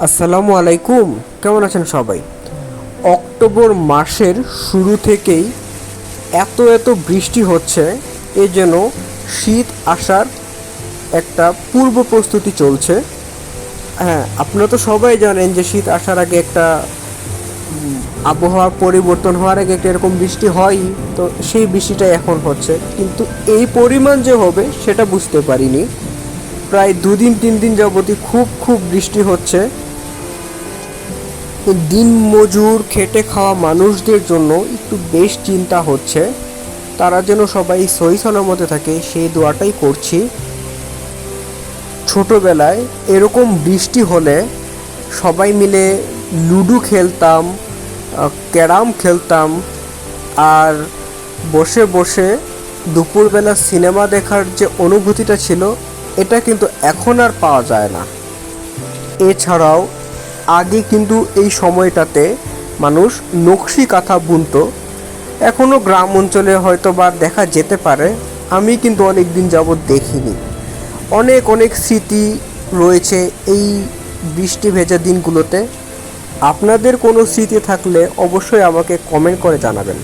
আসসালামু আলাইকুম। কেমন আছেন সবাই? অক্টোবর মাসের শুরু থেকেই এত এত বৃষ্টি হচ্ছে এ যেন শীত আসার একটা পূর্ব প্রস্তুতি চলছে। হ্যাঁ আপনারা তো সবাই জানেন যে শীত আসার আগে একটা উম, আবহাওয়ার পরিবর্তন হওয়ার আগে একটা এরকম বৃষ্টি হয়ই তো সেই বৃষ্টিটাই এখন হচ্ছে। কিন্তু এই পরিমাণ যে হবে সেটা বুঝতে পারিনি। প্রায় দুদিন তিন দিন যাবতই খুব খুব বৃষ্টি হচ্ছে। দিন মজুর, খেটে খাওয়া মানুষদের জন্য একটু বেশ চিন্তা হচ্ছে। তারা যেন সবাই সহি সালামতে থাকে সেই দোয়াটাই করছি। ছোটবেলায় এরকম বৃষ্টি হলে সবাই মিলে লুডো খেলতাম ক্যারাম খেলতাম, আর বসে বসে দুপুরবেলা সিনেমা দেখার যে অনুভূতিটা ছিল এটা কিন্তু এখন আর পাওয়া যায় না। এছাড়াও, আগে কিন্তু এই সময়টাতে মানুষ নকশি কাঁথা বুনত। এখনও গ্রাম অঞ্চলে হয়তো বা দেখা যেতে পারে, আমি কিন্তু অনেক দিন যাবৎ দেখিনি। অনেক অনেক স্মৃতি রয়েছে এই বৃষ্টি ভেজা দিনগুলোতে। আপনাদের কোনো স্মৃতি থাকলে অবশ্যই আমাকে কমেন্ট করে জানাবেন।